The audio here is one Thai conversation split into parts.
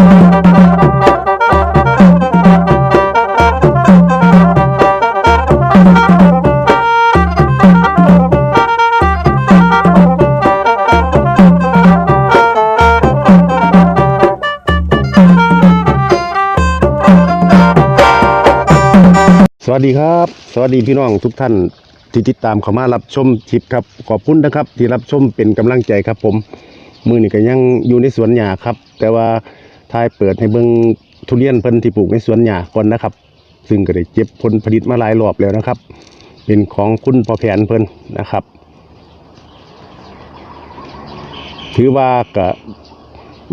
สวัสดีครับ สวัสดีพี่น้องทุกท่านที่ติดตามเข้ามารับชมคลิปครับขอบคุณนะครับ ที่รับชมเป็นกำลังใจครับ ผมมือนี่ก็ยังอยู่ในสวนหญ้าครับ แต่ว่า ทายเปิดให้เบิ่งทุเรียนเพิ่นที่ปลูกในสวนหญ้าก่อนนะครับ ซึ่งก็ได้เก็บผลผลิตมาหลายรอบแล้วนะครับ เป็นของคุณพ่อแผนเพิ่นนะครับ ถือว่าก็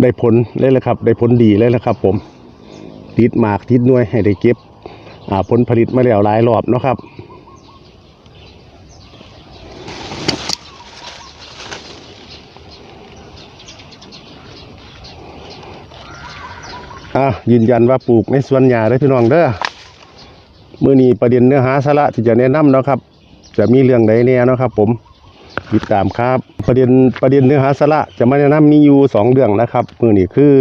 ได้ผลเลยละครับ ได้ผลดีเลยละครับ ผมติดหมากติดน่วยให้ได้เก็บผลผลิตมาแล้วหลายรอบนะครับ อะยืนยันว่าปลูกในสวนหญ้าได้พี่น้องเด้อมื่อนี้ประเด็นเนื้อหาสาระที่จะแนะนำเนาะครับ จะมีเรื่องใดแน่เนาะครับ ผมติดตามครับ ประเด็นประเด็นเนื้อหาสาระจะมาแนะนำมีอยู่สองเรื่องนะครับมื่อนี้คือ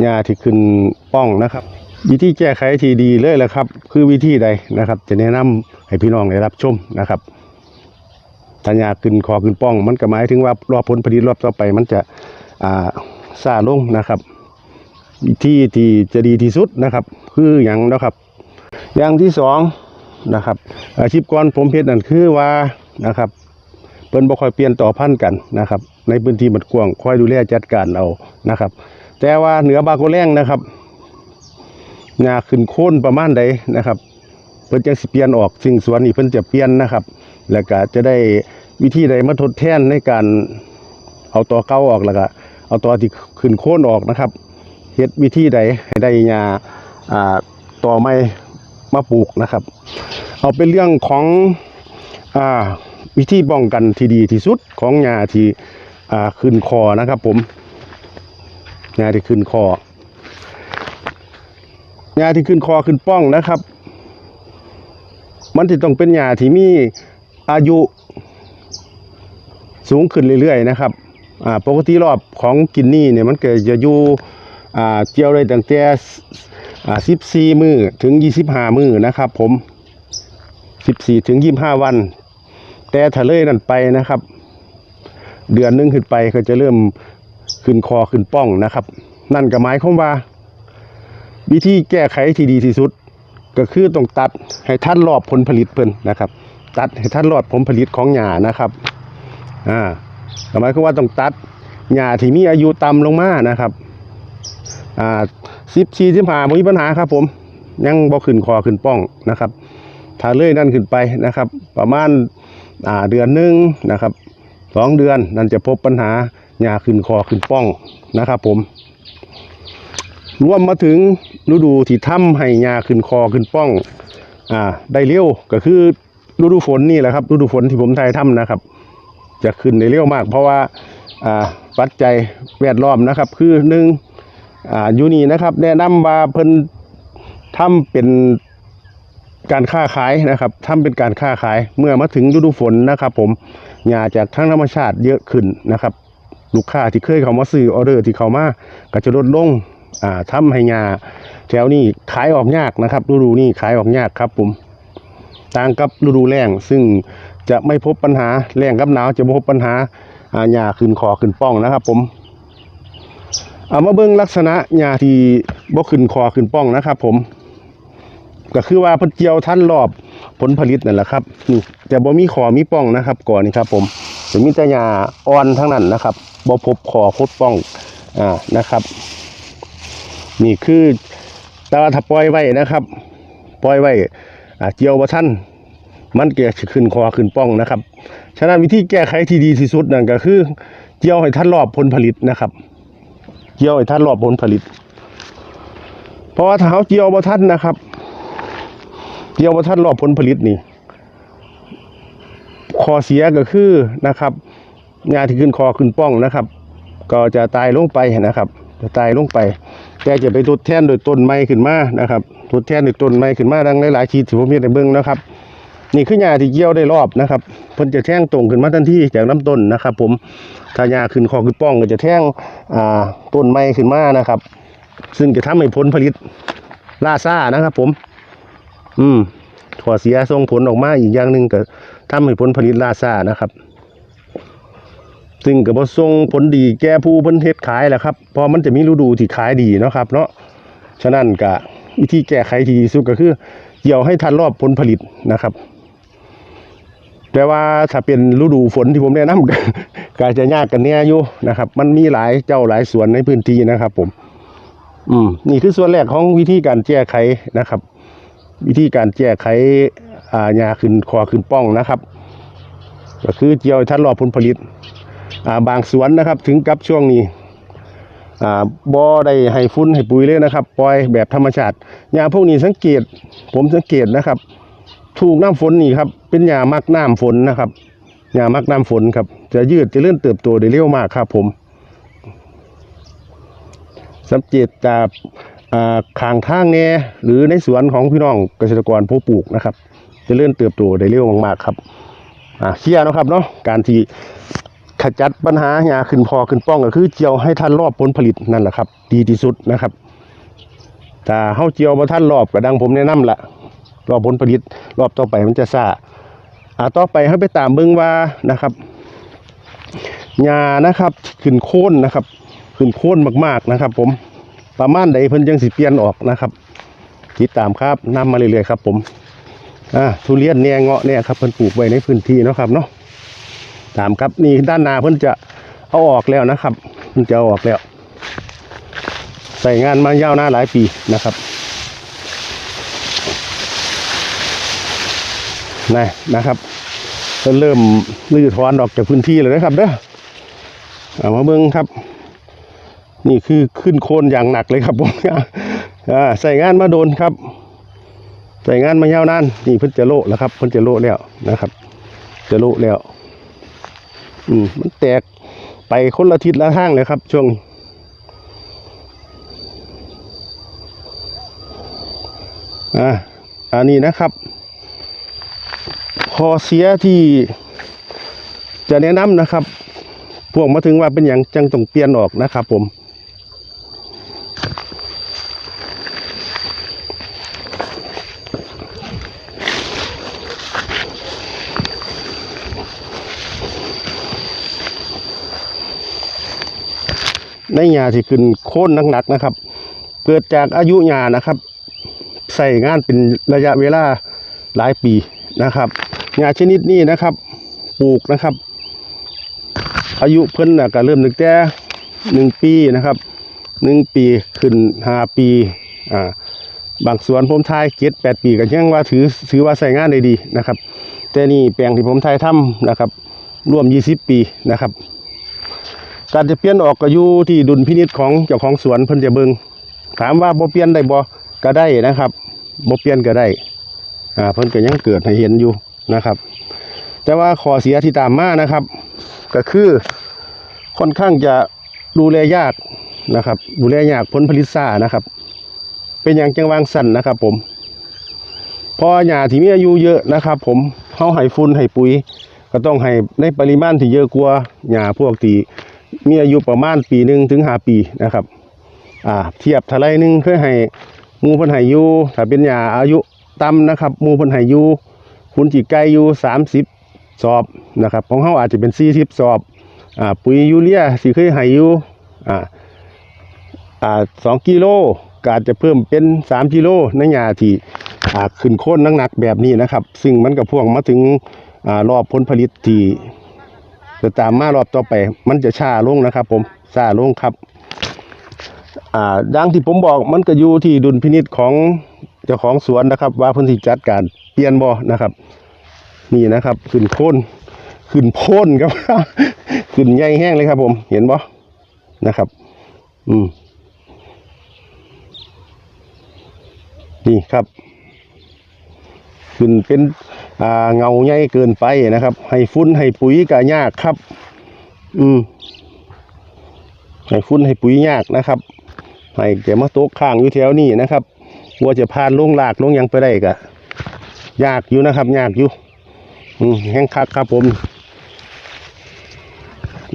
หญ้าที่ขึ้นป้องนะครับ วิธีแก้ไขที่ดีเลยแหละครับ คือวิธีใดนะครับ จะแนะนำให้พี่น้องได้รับชมนะครับถ้าหญ้าขึ้นคอขึ้นป้อง มันก็หมายถึงว่ารอบผลผลิตรอบต่อไป มันจะอ่าซาลงนะครับ วิธีที่จะดีที่สุดนะครับ คืออย่างนะครับ อย่างที่สองนะครับ อาชีพก่อนผมเพชรนั่นคือว่านะครับเพิ่นบ่ค่อยเปลี่ยนต่อพันกันนะครับ ในพื้นที่มันกว้างคอยดูแลจัดการเอานะครับ แต่ว่าเหนือบาโกแรงนะครับหญ้าขึ้นโค่นประมาณใดนะครับเพิ่นจังสิเปลี่ยนออกสิ่งสวนนี่เพิ่นจะเปลี่ยนนะครับ แล้วก็จะได้วิธีใดมาทดแทนในการเอาตอเก่าออกแล้วก็เอาตอที่ขึ้นโค่นออกนะครับ เฮ็ดวิธีใดให้ได้ยาอ่าต่อไม้มาปลูกนะครับ เอาเป็นเรื่องของอ่าวิธีป้องกันที่ดีที่สุดของยาที่อ่าขึ้นคอนะครับ ผมยาที่ขึ้นคอยาที่ขึ้นคอขึ้นป้องนะครับ มันจะต้องเป็นยาที่มีอายุสูงขึ้นเรื่อยๆนะครับปกติรอบของกินนี่เนี่ยมันเก็จะอยู่ เจียวได้ตั้งแต่อ่าสิบสี่มือถึงยี่สิบห้ามือนะครับ ผมสิบสี่ถึงยี่ห้าวัน แต่ถ้าเลยนั่นไปนะครับ เดือนหนึงขึ้นไปก็จะเริ่มขึ้นคอขึ้นป้องนะครับ นั่นก็หมายความว่า วิธีแก้ไขที่ดีที่สุด ก็คือต้องตัดให้ท่านรอบผลผลิตเพิ่นนะครับ ตัดให้ท่านรอบผลผลิตของหญ้านะครับอ่าหมายความว่าต้องตัดหญ้าที่มีอายุต่ำลงมานะครับ อ่าสิบสี่สิบห้ามีปัญหาครับ ผม ยังบ่ขึ้นคอขึ้นป้องนะครับถ้าเล่ยนั่นขึ้นไปนะครับ ประมาณอ่าเดือนหนึ่งนะครับสองเดือนนั่นจะพบปัญหาหญ้าขึ้นคอขึ้นป้องนะครับ ผมรวมมาถึงฤดูที่ทำให้หญ้าขึ้นคอขึ้นป้องอ่าได้เร็วก็คือฤดูฝนนี่แหละครับฤดูฝนที่ผมไทยทำนะครับ จะขึ้นได้เร็วมาก เพราะว่าปัจจัยแวดล้อมนะครับ คือหนึ่ง อ่าอยู่นี่นะครับ แนะนำว่าเพิ่นทำเป็นการค้าขายนะครับทำเป็นการค้าขายเมื่อมาถึงฤดูฝนนะครับ ผมหญ้าจากทั้งธรรมชาติเยอะขึ้นนะครับ ลูกค้าที่เคยเขามาซื้อออเดอร์ที่เขามาก็จะลดลงอ่าทำให้หญ้าแถวนี้ขายออกยากนะครับฤดูนี้ขายออกยากครับผมต่างกับฤดูแล้งซึ่งจะไม่พบปัญหาแล้งกับหนาวจะไม่พบปัญหาอาหญ้าขึ้นคอขึ้นป้องนะครับ ผม เอามาเบิ่งลักษณะหญ้าที่บ่ขึ้นคอขึ้นป้องนะครับ ผม ก็คือว่าเพิ่นเกี่ยวท่านรอบผลผลิตนั่นแหละครับนี่แต่บ่มีคอมีป้องนะครับ ก่อนนี่ครับ ผมจะมีแต่หญ้าอ่อนทั้งนั้นนะครับบ่พบคอคดป้องอ่านะครับ นี่คือแต่ว่าถ้าปล่อยไว้นะครับ ปล่อยไว้อ่าเกียวบ่ทันมันเกิดขึ้นคอขึ้นป้องนะครับ ฉะนั้นวิธีแก้ไขที่ดีที่สุดนั่นก็คือเกี่ยวให้ทันรอบผลผลิตนะครับ เกี่ยวให้ทันรอบผลผลิต เพราะว่าถ้าเขาเกี่ยวบ่ทันนะครับ เกี่ยวบ่ทันรอบผลผลิตนี่ข้อเสียก็คือนะครับงาที่ขึ้นคอขึ้นป้องนะครับ ก็จะตายลงไปนะครับ จะตายลงไป แต่จะไปทดแทนโดยต้นไม้ขึ้นมานะครับทดแทนโดยต้นไม้ขึ้นมาดังหลายๆชีดที่ผมเห็นในเบื้องนะครับ นี่คือหญ้าที่เกี่ยวได้รอบนะครับเพิ่นจะแท่งตรงขึ้นมาทันทีจากน้ำต้นนะครับ ผมถ้าหญ้าขึ้นคอขึ้นป้องก็จะแท่งอ่าต้นไม้ขึ้นมานะครับ ซึ่งจะทำให้ผลผลิตล่าซ่านะครับ ผม อืมถั่วเสียส่งผลออกมาอีกอย่างหนึ่งก็ทำให้ผลผลิตล่าซ่านะครับ ซึ่งก็บ่ส่งผลดีแก่ผู้เพิ่นเฮ็ดขายแหละครับพอมันจะมีฤดูที่ขายดีเนาะครับ เนาะฉะนั้นก็วิธีแก้ไขที่ดีสุดก็คือเกี่ยวให้ทันรอบผลผลิตนะครับ แต่ว่าถ้าเป็นฤดูฝนที่ผมแนะนำก็อาจจะยากกันแน่อยู่นะครับ มันมีหลายเจ้าหลายสวนในพื้นที่นะครับ ผม อืมนี่คือส่วนแรกของวิธีการแก้ไขนะครับ วิธีการแก้ไขอ่าญาขึ้นคอขึ้นป้องนะครับ ก็คือเกี่ยวให้ทันรอผลผลิต อ่าบางสวนนะครับ ถึงกับช่วงนี้อ่าบ่ได้ให้ฟุ้นให้ปุ๋ยเลยนะครับ ปล่อยแบบธรรมชาติหญ้าพวกนี้สังเกต ผมสังเกตนะครับ ถูกน้ำฝนนี่ครับ เป็นหญ้ามักน้ำฝนนะครับหญ้ามักน้ำฝนครับ จะยืดจะเลื่อนเติบโตได้เร็วมากครับผม สังเกตจากอ่าข้างทางแน่หรือในสวนของพี่น้องเกษตรกรผู้ปลูกนะครับ จะเลื่อนเติบโตได้เร็วมากๆครับอ่าเคลียร์นะครับเนาะการที่ขจัดปัญหาหญ้าขึ้นพอขึ้นป้องก็คือเจียวให้ทันรอบผลผลิตนั่นแหละครับ ดีที่สุดนะครับถ้าเฮาเจียวบ่ทันรอบก็ดังผมแนะนำละ รอบผลผลิต รอบต่อไปมันจะซาอ่าต่อไปเฮาไปตามเบิ่งว่านะครับหญ้านะครับขึ้นโค่นนะครับ ขึ้นโค่นมากๆนะครับ ผมประมาณใดเพิ่นจังสิเปลี่ยนออกนะครับติดตามครับนำมาเรื่อยๆครับ ผมอ่าทุเรียนเนี่เงาะเนี่ยครับเพิ่นปลูกไว้ในพื้นที่เนาะครับเนาะตามครับนี่ด้านนาเพิ่นจะเอาออกแล้วนะครับ เพิ่นจะเอาออกแล้วใส่งานมายาวนานหลายปีนะครับ นะนะครับเพิ่นเริ่มลื้อถอนออกจากพื้นที่เลยนะครับเด้อเอามาเบิ่งครับ นี่คือขึ้นโคนอย่างหนักเลยครับผมใส่งานมาโดนครับ ใส่งานมายาวนานนี่เพิ่นจะโละแล้วครับเพิ่นจะโละแล้วนะครับ จะโละแล้ว อืมมันแตกไปคนละทิศละทางเลยครับ ช่วงอ่าอันนี้นะครับ อเสียที่จะแนะนำนะครับ พวกมาถึงว่าเป็นอย่างจังต้องเปลี่ยนออกนะครับผมในหญ้าที่ขึ้นโค่นหนักๆนะครับ เกิดจากอายุหญ้านะครับ ใส่งานเป็นระยะเวลาหลายปีนะครับ หญ้าชนิดนี้นะครับ ปลูกนะครับ อายุเพิ่นนะก็เริ่มตั้งแต่หนึ่งปีนะครับหนึ่งปีขึ้นห้าปีอ่าบางสวนผมทายเจ็ดแปดปีก็ยังว่าถือถือว่าใส่งานได้ดีนะครับ แต่นี่แปลงที่ผมทายทำนะครับร่วมยี่สิบปีนะครับ การจะเปลี่ยนออกก็อยู่ที่ดุลพินิจของเจ้าของสวนเพิ่นจะเบิงถามว่าบ่เปลี่ยนได้บ่ก็ได้นะครับบ่เปลี่ยนก็ได้อ่าเพิ่นก็ยังเกิดให้เห็นอยู่ นะครับ แต่ว่าข้อเสียที่ตามมานะครับ ก็คือค่อนข้างจะดูแลยากนะครับ ดูแลยากผลผลิตซ่านะครับ เป็นอย่างจังวางสั่นนะครับ ผมพอหญ้าที่มีอายุเยอะนะครับ ผมเฮาให้ฝุ่นให้ปุ๋ย ก็ต้องให้ในปริมาณที่เยอะกว่าหญ้าพวกที่มีอายุประมาณปีหนึ่งถึงห้าปีนะครับ อ่า เทียบทลายหนึ่งเคยให้มูพันห้อยู่ถ้าเป็นหญ้าอายุต่ำนะครับ มูพันห้อยู่ คุณจีไก่อยู่สามสิบสอบนะครับของเขาอาจจะเป็นสี่สิบสอบอ่าปุ๋ยยูเรียสิเคยให้อยู่อ่าอ่าสองกิโลก็อาจจะเพิ่มเป็นสามกิโลในหญ้าที่อ่าขึ้นโค่นหนักๆแบบนี้นะครับ ซึ่งมันกับพ่วงมาถึงอ่ารอบผลผลิตที่จะตามมารอบต่อไป มันจะช้าลงนะครับ ผมช้าลงครับอ่าดังที่ผมบอกมันก็อยู่ที่ดุลพินิจของเจ้าของสวนนะครับ ว่าพื้นที่จัดการ เปลี่ยนบ่นะครับนี่นะครับขึ้นโค่นขึ้นโพ่นครับขึ้นใหญ่แห้งเลยครับ ผมเห็นบ่นะครับ อืมนี่ครับขึ้นเป็นอ่าเงาใหญ่เกินไปนะครับ ให้ฟุ้นให้ปุ๋ยก็ยากครับ อืมให้ฟุ้นให้ปุ๋ยยากนะครับ ให้แกมาโตกข้างอยู่แถวนี้นะครับว่าจะพานลงหลากลงยังไปได้ก็ ยากอยู่นะครับ ยากอยู่แห้งคักครับผม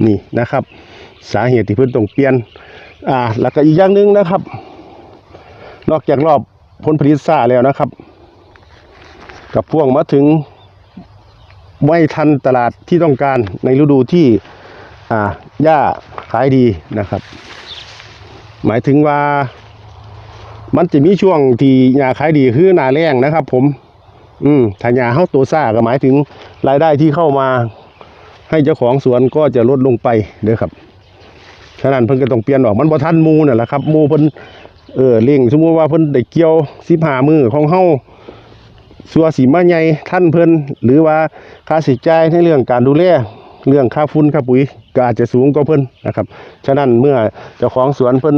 นี่นะครับ สาเหตุที่เพิ่นต้องเปลี่ยน อ่า แล้วก็อีกอย่างหนึ่งนะครับ นอกจากรอบผลผลิตซ่าแล้วนะครับ กับพ่วงมาถึงไม่ทันตลาดที่ต้องการในฤดูที่อ่าหญ้าขายดีนะครับ หมายถึงว่ามันจะมีช่วงที่หญ้าขายดีคือหนาแรงนะครับ ผม อืมถ้าหญ้าเฮาตัวซ่าก็หมายถึงรายได้ที่เข้ามา ให้เจ้าของสวนก็จะลดลงไปเด้อครับฉะนั้นเพิ่นก็ต้องเปลี่ยนออกมันบ่ทันมูนั่นแหละครับมูเพิ่นเออเลี้ยงสมมุติว่าเพิ่นได้เกี่ยว15มื้อของเฮาสัวสีมาใหญ่ท่านเพิ่นหรือว่าค่าใช้จ่ายในเรื่องการดูแลเรื่องค่าฝุ่นค่าปุ๋ยก็อาจจะสูงกว่าเพิ่นนะครับ ฉะนั้นเมื่อเจ้าของสวนเพิ่น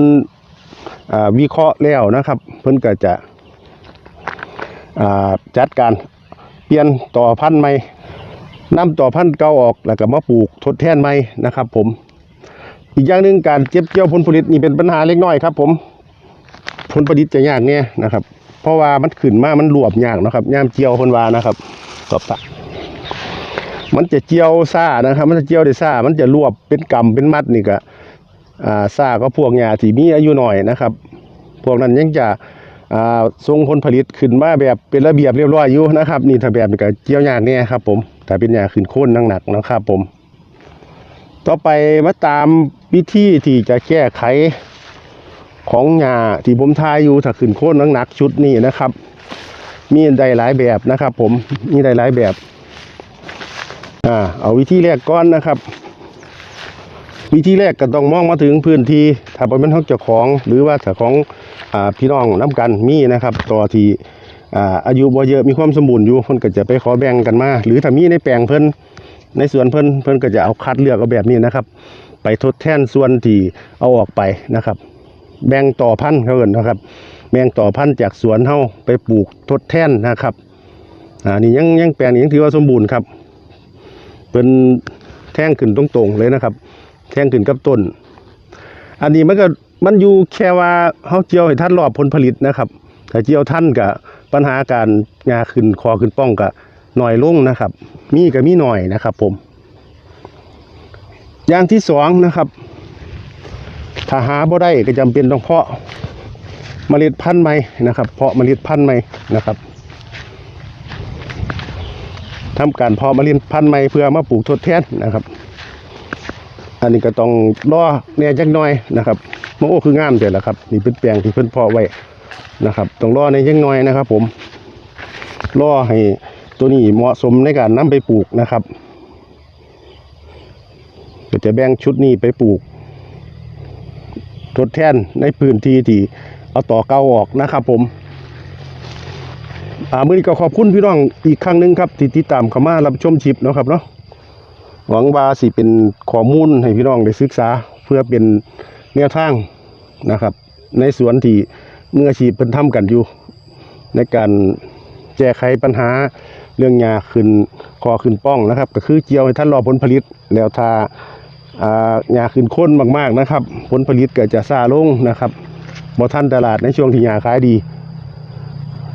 วิเคราะห์แล้วนะครับ เพิ่นก็จะ จัดการเปลี่ยนต่อพันธุ์ใหม่นำต่อพันธุ์เก่าออกแล้วก็มาปลูกทดแทนใหม่นะครับ ผม อีกอย่างหนึ่งการเก็บเกี่ยวผลผลิตนี่เป็นปัญหาเล็กน้อยครับ ผมผลผลิตจะยากเนี่ยนะครับ เพราะว่ามันขึ้นมามันรวบยากนะครับย่ามเจียวคนวานะครับตอบปะมันจะเจียวซ่านะครับ มันจะเจียวได้ซ่ามันจะรวบเป็นกำเป็นมัดนี่ก็อ่าซ่าก็พวกหญ้าที่มีอายุหน่อยนะครับ พวกนั้นยังจะ ทรงผลผลิตขึ้นมาแบบเป็นระเบียบเรียบร้อยอยู่นะครับนี่ถ้าแบบนี้ก็เจียวยากเนี่ยครับผมถ้าเป็นหญ้าขึ้นโค่นหนักนะครับผม ต่อไปมาตามวิธีที่จะแก้ไขของหญ้าที่ผมทายอยู่ถ้าขึ้นโค่นหนักชุดนี้นะครับ มีได้หลายแบบนะครับ ผมมีได้หลายแบบอ่าเอาวิธีแรกก่อนนะครับวิธีแรกก็ต้องมองมาถึงพื้นที่ถ้าเป็นของเจ้าของหรือว่าถ้าของ พี่น้องน้ากันมีนะครับต่อที่อาอายุบ่เยอะมีความสมบูรณ์อยู่เพิ่นก็จะไปขอแบ่งกันมา หรือถ้ามีในแปลงเพิ่นในสวนเพิ่นเพิ่นก็จะเอาคัดเลือกเอาแบบนี้นะครับ ไปทดแทนส่วนที่เอาออกไปนะครับ แบ่งต่อพันธุ์เขาเอินนะครับ แบ่งต่อพันธุ์จากสวนเฮาไปปลูกทดแทนนะครับอ่านี่ยังยังแปลงนี้ยังถือว่าสมบูรณ์ครับ เป็นแท่งขึ้นตรงๆเลยนะครับ แท่งขึ้นกับต้น อันนี้มันก็ มันอยู่แค่ว่าเฮาเจียวให้ท่านรอบผลผลิตนะครับถ้าเจียวท่านกับปัญหาการงาขึ้นคอขึ้นป้องกับหน่อยลงนะครับ มีก็มีหน่อยนะครับ ผม อย่างที่สองนะครับถ้าหาบ่ได้ก็จำเป็นต้องเพาะเมล็ดพันธุ์ใหม่นะครับ เพาะเมล็ดพันธุ์ใหม่นะครับทำการเพาะเมล็ดพันธุ์ใหม่เพื่อมาปลูกทดแทนนะครับ อันนี้ก็ต้องรอแหน่จักหน่อยนะครับ มะโอ้คืองามเดี๋ยวละครับ นี่เป็นแปลงที่เพิ่นพาะไว้นะครับต้องรอในจักหน่อยนะครับ ผมรอให้ตัวนี้เหมาะสมในการนำไปปลูกนะครับก็จะแบ่งชุดนี้ไปปลูก ทดแทนในพื้นที่ที่เอาต่อเก่าออกนะครับ ผมอ่ามือนี้ก็ขอบคุณพี่น้องอีกครั้งหนึ่งครับที่ติดตามเข้ามารับชมชิปเนาะครับเนาะหวังว่าสิเป็นข้อมูลให้พี่น้องได้ศึกษาเพื่อเป็น แนวทางนะครับ ในสวนที่มืออาชีพเพิ่นทำกันอยู่ ในการแก้ไขปัญหาเรื่องหญ้าขึ้นคอขึ้นป้องนะครับ ก็คือเจียวให้ท่านรอผลผลิตแล้วถ้าอ่าหญ้าขึ้นข้นมากๆนะครับ ผลผลิตก็จะซาลงนะครับบ่ทันตลาดในช่วงที่หญ้าขายดี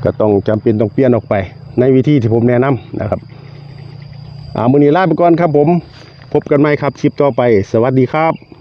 ก็ต้องจำเป็นต้องเปลี่ยนออกไป ในวิธีที่ผมแนะนำนะครับอ่ามือนี้ลาไปก่อนครับผม พบกันใหม่ครับคลิปต่อไป สวัสดีครับ